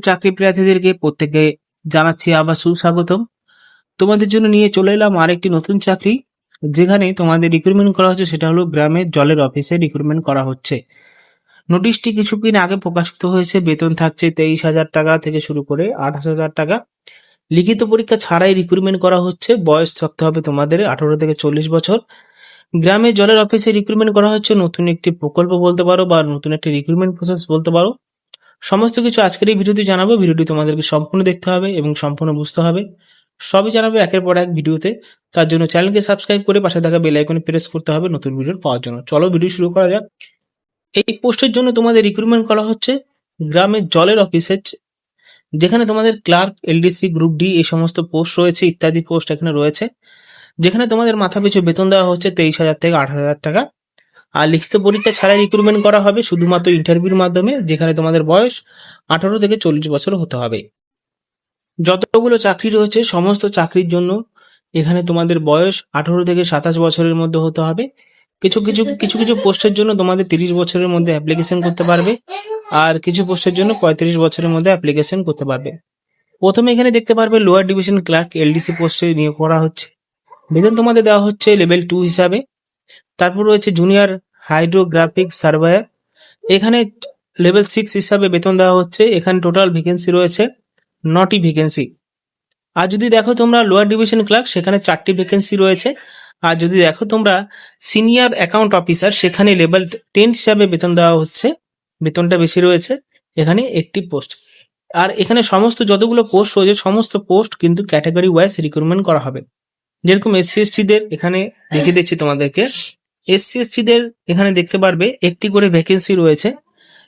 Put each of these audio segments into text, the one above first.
চাকরি প্রার্থীদেরকে প্রত্যেকে জানাচ্ছি আবার সুস্বাগতম। তোমাদের জন্য নিয়ে চলে এলাম আরেকটি নতুন চাকরি, যেখানে তোমাদের রিক্রুটমেন্ট করা হচ্ছে, সেটা হলো গ্রামের জলের অফিসে রিক্রুটমেন্ট করা হচ্ছে। নোটিশটি কিছুদিন আগে প্রকাশিত হয়েছে, বেতন থাকছে তেইশ হাজার টাকা থেকে শুরু করে আঠাশ হাজার টাকা। লিখিত পরীক্ষা ছাড়াই রিক্রুটমেন্ট করা হচ্ছে, বয়স থাকতে হবে তোমাদের আঠারো থেকে চল্লিশ বছর। গ্রামে জলের অফিসে রিক্রুটমেন্ট করা হচ্ছে, নতুন একটি প্রকল্প বলতে পারো বা নতুন একটি রিক্রুটমেন্ট প্রসেস বলতে পারো। সমস্ত কিছু আজকের এই ভিডিওতে জানাব। ভিডিওটি তোমাদেরকে সম্পূর্ণ দেখতে হবে এবং সম্পূর্ণ বুঝতে হবে। সবই জানাব একের পর এক ভিডিওতে। তার জন্য চ্যানেলকে সাবস্ক্রাইব করে পাশে থাকা বেল প্রেস করতে হবে নতুন ভিডিও পাওয়ার জন্য। চলো ভিডিও শুরু করা যাক। এই পোস্টের জন্য তোমাদের রিক্রুটমেন্ট করা হচ্ছে গ্রামের জলের অফিসে যেখানে তোমাদের ক্লার্ক এলডিসি গ্রুপ ডি এই সমস্ত পোস্ট রয়েছে, ইত্যাদি পোস্ট এখানে রয়েছে। যেখানে তোমাদের মাথা পিছু বেতন দেওয়া হচ্ছে তেইশ হাজার থেকে আট হাজার টাকা। আর লিখিত পরীক্ষা ছাড়াই রিক্রুটমেন্ট করা হবে শুধুমাত্র ইন্টারভিউর মাধ্যমে, যেখানে তোমাদের বয়স আঠারো থেকে চল্লিশ বছর হতে হবে। যতগুলো চাকরি রয়েছে, সমস্ত চাকরির জন্য এখানে তোমাদের বয়স আঠারো থেকে সাতাশ বছরের মধ্যে হতে হবে। কিছু কিছু কিছু কিছু পোস্টের জন্য তোমাদের তিরিশ বছরের মধ্যে অ্যাপ্লিকেশন করতে পারবে আর কিছু পোস্টের জন্য পঁয়ত্রিশ বছরের মধ্যে অ্যাপ্লিকেশন করতে পারবে। প্রথমে এখানে দেখতে পারবে লোয়ার ডিভিশন ক্লার্ক এলডিসি পোস্টে নিয়োগ করা হচ্ছে। বেতন তোমাদের দেওয়া হচ্ছে লেভেল টু হিসাবে। তারপর রয়েছে জুনিয়র হাইড্রোগ্রাফিক সার্ভেয়ার এখানে লেভেল সিক্স হিসাবে বেতন দেওয়া হচ্ছে। এখানে টোটাল ভ্যাকেন্সি রয়েছে নটি ভ্যাকেন্সি আর যদি দেখো তোমরা লোয়ার ডিভিশন ক্লার্ক সেখানে চারটি ভ্যাকেন্সি রয়েছে। আর যদি দেখো তোমরা সিনিয়র অ্যাকাউন্ট অফিসার সেখানে লেভেল টেন হিসাবে বেতন দেওয়া হচ্ছে। বেতনটা বেশি রয়েছে। এখানে একটি পোস্ট আর এখানে সমস্ত যতগুলো পোস্ট রয়েছে, সমস্ত পোস্ট কিন্তু ক্যাটাগরি ওয়াইজ রিক্রুটমেন্ট করা হবে। যেরকম এসসি এসটিদের এখানে দেখিয়ে দিচ্ছি তোমাদেরকে। এসসি এসটিদের এখানে দেখতে পারবে একটি করে ভ্যাকেন্সি রয়েছে।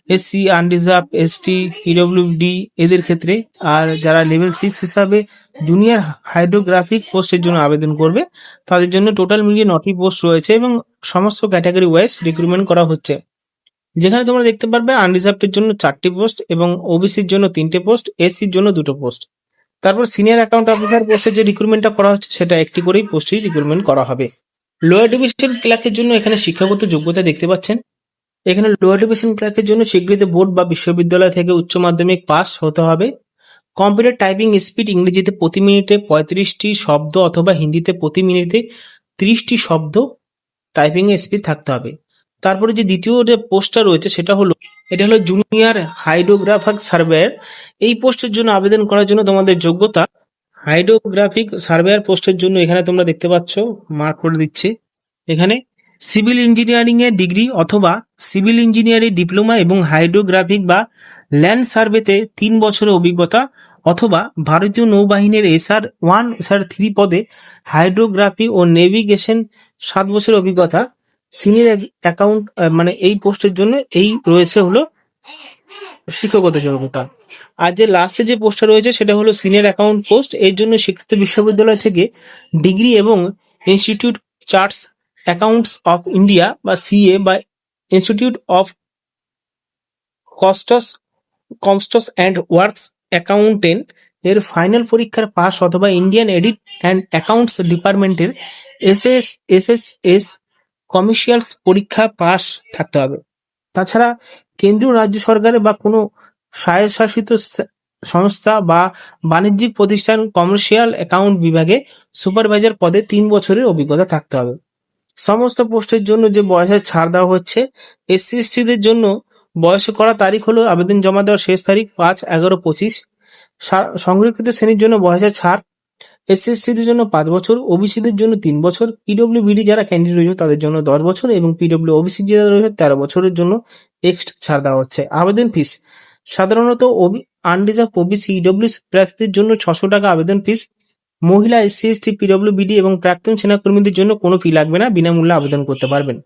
এসসি আনরিজার্ভ এসটি পিডব্লিউডি এদের ক্ষেত্রে। আর যারা লেভেল সিক্স হিসাবে জুনিয়র হাইড্রোগ্রাফিক পোস্টের জন্য আবেদন করবে, তাদের জন্য টোটাল মিলিয়ে নটি পোস্ট রয়েছে এবং সমস্ত ক্যাটাগরি ওয়াইজ রিক্রুটমেন্ট করা হচ্ছে। যেখানে তোমরা দেখতে পারবে আনরিজার্ভের জন্য চারটি পোস্ট এবং ওবিসির জন্য তিনটে পোস্ট এসসির জন্য দুটো পোস্ট তারপর সিনিয়র অ্যাকাউন্ট অফিসার পোস্টে যে রিক্রুটমেন্টটা করা হচ্ছে, সেটা একটি করেই পোস্টেই রিক্রুটমেন্ট করা হবে। লোয়ার ডিভিশন ক্লার্কের জন্য এখানে শিক্ষাগত যোগ্যতা দেখতে পাচ্ছেন। এখানে লোয়ার ডিভিশন ক্লার্কের জন্য স্বীকৃত বোর্ড বা বিশ্ববিদ্যালয় থেকে উচ্চ মাধ্যমিক পাস হতে হবে। কম্পিউটার টাইপিং স্পিড ইংরেজিতে প্রতি মিনিটে পঁয়ত্রিশটি শব্দ অথবা হিন্দিতে প্রতি মিনিটে তিরিশটি শব্দ টাইপিং স্পিড থাকতে হবে। তারপরে যে দ্বিতীয় যে পোস্টটা রয়েছে সেটা হলো, এটা হলো জুনিয়র হাইড্রোগ্রাফার সার্ভেয়ার এই পোস্টের জন্য আবেদন করার জন্য তোমাদের যোগ্যতা হাইড্রোগ্রাফিক সার্ভেয়ার পোস্টের জন্য এখানে তোমরা দেখতে পাচ্ছ মার্ক করে দিচ্ছি। এখানে সিভিল ইঞ্জিনিয়ারিং এর ডিগ্রি অথবা সিভিল ইঞ্জিনিয়ারিং ডিপ্লোমা এবং হাইড্রোগ্রাফিক বা ল্যান্ড সার্ভেতে তিন বছরের অভিজ্ঞতা অথবা ভারতীয় নৌবাহিনীর এসআর ওয়ান এসআর থ্রি পদে হাইড্রোগ্রাফি ও নেভিগেশন সাত বছরের অভিজ্ঞতা। সিনিয়র অ্যাকাউন্ট মানে এই পোস্টের জন্য এই রয়েছে হলো শিক্ষাগত যোগ্যতা আর যে লাস্টে যে পোস্টটা রয়েছে, সেটা হলো সিনিয়র অ্যাকাউন্ট পোস্ট এর জন্য স্বীকৃত বিশ্ববিদ্যালয় থেকে ডিগ্রি এবং institute chartered accountants of India বা সিএ বা institute of costs costs and works accountant এর ফাইনাল পরীক্ষার পাস অথবা ইন্ডিয়ান এডিট অ্যান্ড অ্যাকাউন্টস ডিপার্টমেন্টের এসএস এস কমার্শিয়ালস পরীক্ষা পাস থাকতে হবে। তাছাড়া কেন্দ্রীয় রাজ্য সরকারের বা কোনো স্বায়ত্তশাসিত সংস্থা বা বাণিজ্যিক প্রতিষ্ঠান কমার্শিয়াল অ্যাকাউন্ট বিভাগে সুপারভাইজার পদে তিন বছরের অভিজ্ঞতা থাকতে হবে। সমস্ত পোস্টের জন্য যে বয়সের ছাড় দেওয়া হচ্ছে এসসি এসটিদের জন্য বয়স করা তারিখ হলো আবেদন জমা দেওয়ার শেষ তারিখ পাঁচ এগারো পঁচিশ। সংরক্ষিত শ্রেণির জন্য বয়সের ছাড় এসসি এসটিদের জন্য পাঁচ বছর ওবিসিদের জন্য তিন বছর পিডব্লিউ পিডব্লিউবিডি যারা ক্যান্ডিডেট রয়েছে তাদের জন্য দশ বছর এবং পিডব্লিউ ওবিসি যারা রয়েছে তেরো বছরের জন্য এক্সট্রা ছাড় দেওয়া হচ্ছে। আবেদন ফিস সাধারণত আনরিজার্ভ ওবিসি ইডব্লিউ প্রার্থীদের জন্য ছশো টাকা আবেদন ফিস মহিলা এসসি এসটি পিডব্লিউবিডি এবং প্রাক্তন সেনাকর্মীদের জন্য কোনো ফি লাগবে না, বিনামূল্যে আবেদন করতে পারবেন।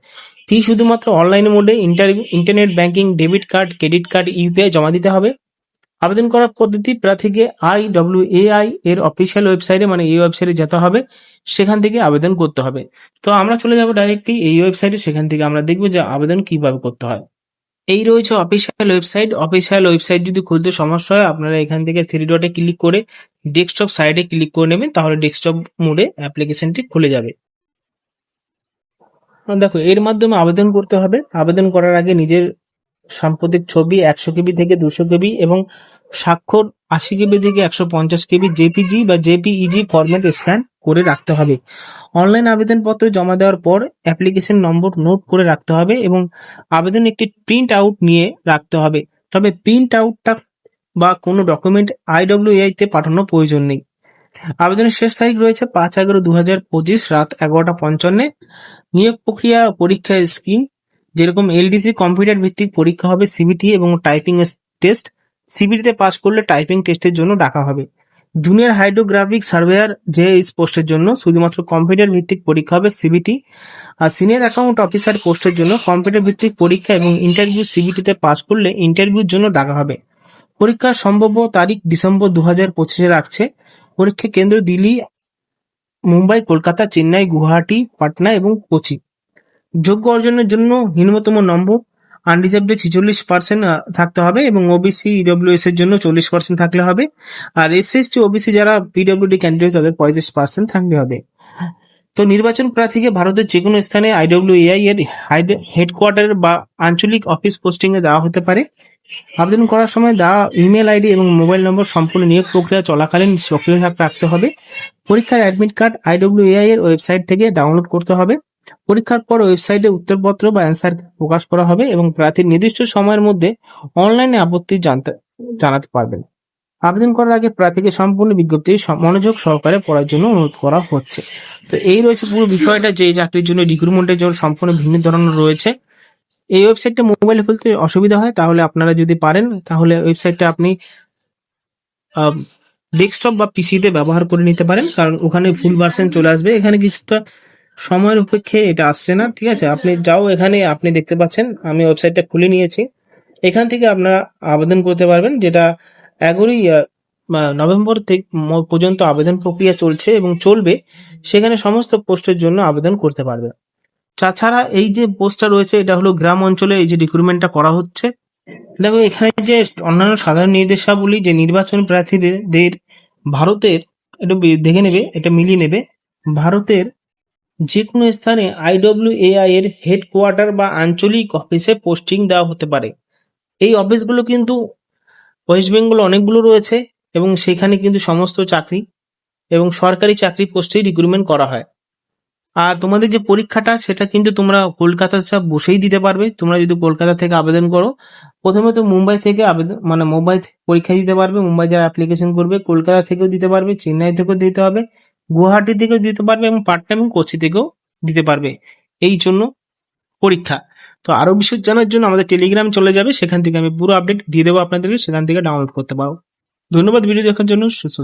ফি শুধুমাত্র অনলাইন মোডে inter internet banking debit card credit card UPI জমা দিতে হবে। আবেদন করার পদ্ধতি প্রার্থীকে আই ডব্লিউ এ আই এর অফিসিয়াল ওয়েবসাইটে মানে এই ওয়েবসাইটে যেতে হবে, সেখান থেকে আবেদন করতে হবে। তো আমরা চলে যাব ডাইরেক্টলি এই ওয়েবসাইটে সেখান থেকে আমরা দেখব যে আবেদন কীভাবে করতে হয়। এই রয়েছে অফিসিয়াল ওয়েবসাইট অফিসিয়াল ওয়েবসাইট যদি খুলতে সমস্যা হয়, আপনারা এখান থেকে থ্রি ডটে ক্লিক করে ডেস্কটপ সাইডে ক্লিক করে নেবেন, তাহলে ডেস্কটপ মোডে অ্যাপ্লিকেশনটি খুলে যাবে। দেখো, এর মাধ্যমে আবেদন করতে হবে। আবেদন করার আগে নিজের সাম্প্রতিক ছবি একশো কেবি থেকে দুশো কেবি এবং স্বাক্ষর আশি কেবি থেকে একশো পঞ্চাশ কেবি জেপিজি বা জেপিইজি ফরম্যাট স্ক্যান করে রাখতে হবে। অনলাইন আবেদনপত্র জমা দেওয়ার পর অ্যাপ্লিকেশন নম্বর নোট করে রাখতে হবে এবং আবেদন একটি প্রিন্ট আউট নিয়ে রাখতে হবে। তবে প্রিন্ট আউটটা বা কোনো ডকুমেন্ট আইডব্লিউআই তে পাঠানোর প্রয়োজন নেই। আবেদনের শেষ তারিখ রয়েছে পাঁচ এগারো দু হাজার পঁচিশ রাত এগারোটা পঞ্চান্নে। নিয়োগ প্রক্রিয়া পরীক্ষা স্কিম যেরকম এলডিসি কম্পিউটার ভিত্তিক পরীক্ষা হবে সিবিটি এবং টাইপিং টেস্ট সিবিটিতে পাস করলে টাইপিং টেস্টের জন্য ডাকা হবে। জুনিয়র হাইড্রোগ্রাফিক সার্ভেয়ার যে পোস্টের জন্য, শুধুমাত্র কম্পিউটার ভিত্তিক পরীক্ষা হবে সিবিটি আর সিনিয়র অ্যাকাউন্ট অফিসার পোস্টের জন্য কম্পিউটার ভিত্তিক পরীক্ষা এবং ইন্টারভিউ সিবিটিতে পাস করলে ইন্টারভিউর জন্য ডাকা হবে। পরীক্ষার সম্ভাব্য তারিখ ডিসেম্বর দু হাজার পঁচিশে রাখছে। পরীক্ষা কেন্দ্র দিল্লি, মুম্বাই, কলকাতা, চেন্নাই, গুয়াহাটি, পাটনা এবং কোচি। যোগ্য অর্জনের জন্য নিম্নতম নম্বর আনরিজার্ভে ছিচল্লিশ পার্সেন্ট থাকতে হবে এবং ওবিসি ইডব্লিউএস এর জন্য চল্লিশ পার্সেন্ট থাকলে হবে। আর এস এস টি ওবিসি যারা পিডব্লিউডি ক্যান্ডিডেট তাদের পঁয়ত্রিশ পার্সেন্ট থাকলে হবে। তো নির্বাচন প্রার্থীকে ভারতের যে কোনো স্থানে আইডব্লিউএআই এর হেডকোয়ার্টার বা আঞ্চলিক অফিস পোস্টিং এ দেওয়া হতে পারে। আবেদন করার সময় দেওয়া ইমেল আইডি এবং মোবাইল নম্বর সম্পূর্ণ নিয়োগ প্রক্রিয়া চলাকালীন সক্রিয় রাখতে হবে। পরীক্ষার অ্যাডমিট কার্ড আইডব্লিউএআই এর ওয়েবসাইট থেকে ডাউনলোড করতে হবে। পরীক্ষার পর ওয়েবসাইটে উত্তরপত্র বা অ্যান্সার প্রকাশ করা হবে এবং প্রার্থীর নির্দিষ্ট সময়ের মধ্যে অনলাইনে আপত্তি জানতে, জানাতে পারবেন। আবেদন করার আগে প্রার্থীকে সম্পূর্ণ বিজ্ঞপ্তি মনোযোগ সহকারে পড়ার জন্য অনুরোধ করা হচ্ছে। তো এই রয়েছে পুরো বিষয়টা, যে চাকরির জন্য রিক্রুটমেন্টের জন্য সম্পূর্ণ ভিন্ন ধরনের রয়েছে। এই ওয়েবসাইটটা মোবাইলে খুলতে অসুবিধা হয়, তাহলে আপনারা যদি পারেন, তাহলে ওয়েবসাইটটা আপনি ডেস্কটপ বা পিসিতে ব্যবহার করে নিতে পারেন, কারণ ওখানে ফুল ভার্সন চলে আসবে। এখানে কিছুটা সময়ের উপেক্ষে এটা আসছে না, ঠিক আছে? আপনি যাও এখানে, আপনি দেখতে পাচ্ছেন, আমি ওয়েবসাইটটা খুলে নিয়েছি। এখান থেকে আপনারা আবেদন করতে পারবেন, যেটা এগারোই নভেম্বর থেকে পর্যন্ত আবেদন প্রক্রিয়া চলছে এবং চলবে। সেখানে সমস্ত পোস্টের জন্য আবেদন করতে পারবে। তাছাড়া এই যে পোস্টটা রয়েছে, এটা হলো গ্রাম অঞ্চলে এই যে রিক্রুটমেন্টটা করা হচ্ছে। দেখো, এখানে যে অন্যান্য সাধারণ নির্দেশাবলী, যে নির্বাচন প্রার্থীদের ভারতের, একটু দেখে নেবে, এটা মিলিয়ে নেবে। ভারতের যে কোনো স্থানে আইডব্লিউএআই এর হেডকোয়ার্টার বা আঞ্চলিক অফিসে পোস্টিং দেওয়া হতে পারে। এই অফিসগুলো কিন্তু ওয়েস্ট বেঙ্গল অনেকগুলো রয়েছে এবং সেখানে কিন্তু সমস্ত চাকরি এবং সরকারি চাকরি পোস্টেই রিক্রুটমেন্ট করা হয়। আর তোমাদের যে পরীক্ষাটা, সেটা কিন্তু তোমরা কলকাতা সব বসেই দিতে পারবে। তোমরা যদি কলকাতা থেকে আবেদন করো, প্রথমে তো মুম্বাই থেকে আবেদন মানে মুম্বাই পরীক্ষা দিতে পারবে, মুম্বাই যারা অ্যাপ্লিকেশন করবে, কলকাতা থেকেও দিতে পারবে, চেন্নাই থেকেও দিতে হবে। গুয়াহাটি থেকেও দিতে পারবে এবং পাটনা এবং কোচি থেকেও দিতে পারবে। এই জন্য পরীক্ষা। তো আরও বিষয় জানার জন্য আমাদের টেলিগ্রাম চলে যাবে, সেখান থেকে আমি পুরো আপডেট দিয়ে দেবো আপনাদেরকে, সেখান থেকে ডাউনলোড করতে পারো। ধন্যবাদ ভিডিও দেখার জন্য, সুস্থ।